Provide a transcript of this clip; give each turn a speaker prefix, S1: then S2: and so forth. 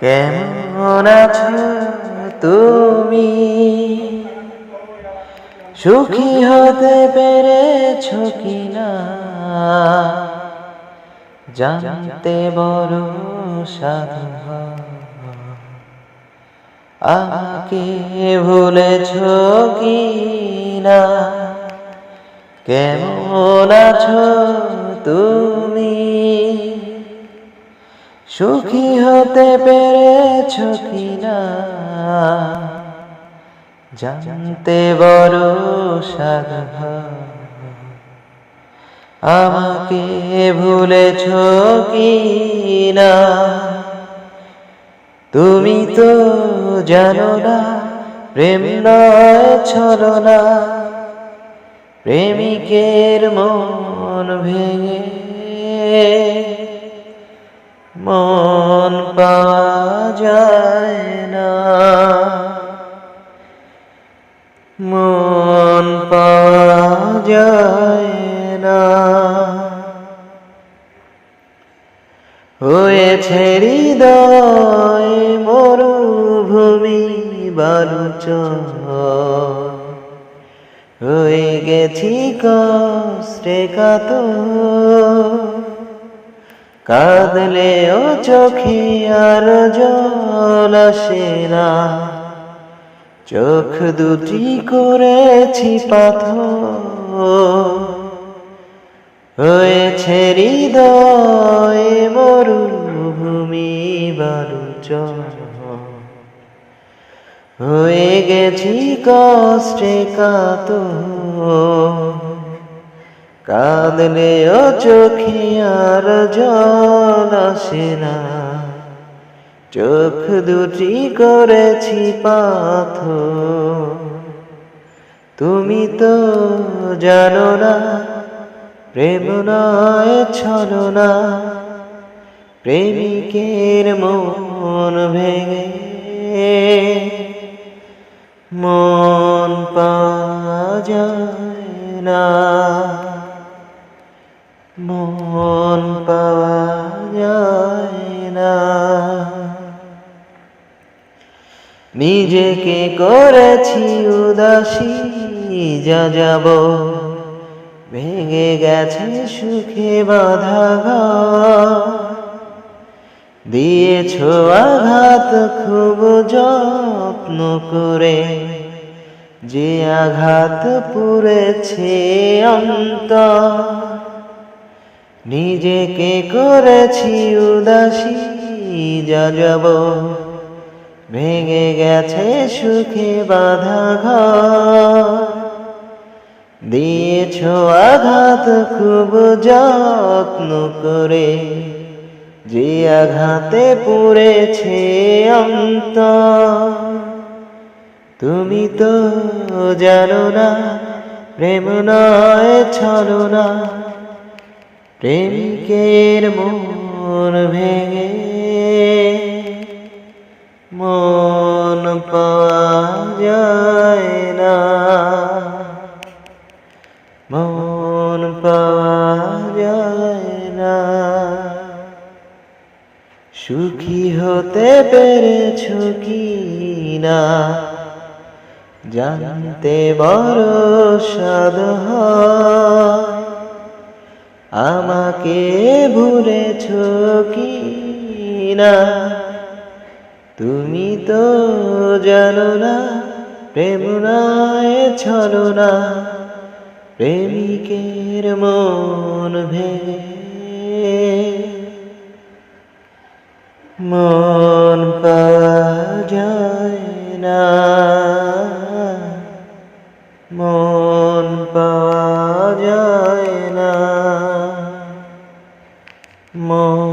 S1: কেমন আছো তুমি? সুখী হতে পেরেছ কিনা? জানতে বড় সাধু। আমাকে ভুলেছ কি না কেমন আছো তুমি? সুখী হতে পেরেছ কি না জানতে বড় সাধ আমাকে ভুলেছ কি না তুমি তো জানো না, প্রেম নয় ছলনা। প্রেমিকের মন ভেঙে মন যায় না। মন যায় না। হয়েছে হৃদয় মরুভূমি বালুচ হয়ে গেছি কষ্টে কাত কাঁদলে ও চোখে আর জল আসে না। চোখ দুটি করেছি পাথর। হয়েছে হৃদয় মরুভূমি বালুচ হয়ে গেছি কষ্টে কাত কাঁদলে ও চোখে আর জল আসে না। চোখ দুটি করেছি পাথ তুমি তো জানো না, প্রেম নয় ছলনা প্রেমিকের মন ভেঙে মন পাওয়া যায় না। না। নিজেকে করেছি উদাসী, যা যাব। ভেঙে গেছে সুখে বাধা। দিয়েছ আঘাত, খুব যত্ন করে যে আঘাত পুরেছে অন্ত নিজেকে করেছি উদাসী যাব ভেঙে গেছে সুখে বাধা ঘর। দিয়েছ আঘাত খুব যত্ন করে, যে আঘাতে পুড়েছে অন্ত তুমি তো জানো না, প্রেম নয় ছলো না প্রেমিকের মন ভেঙে মন পাওয়া যায় না। মন পাওয়া যায় না। সুখী হতে পেরেছ কি না? জানতে বড় হয়। আমাকে ভুলেছ কি না তুমি তো জানো না, প্রেম নয়, ছলো না। প্রেমিকের মন ভেঙে মন পাওয়া যায় না। মন পাওয়া যায় না। মন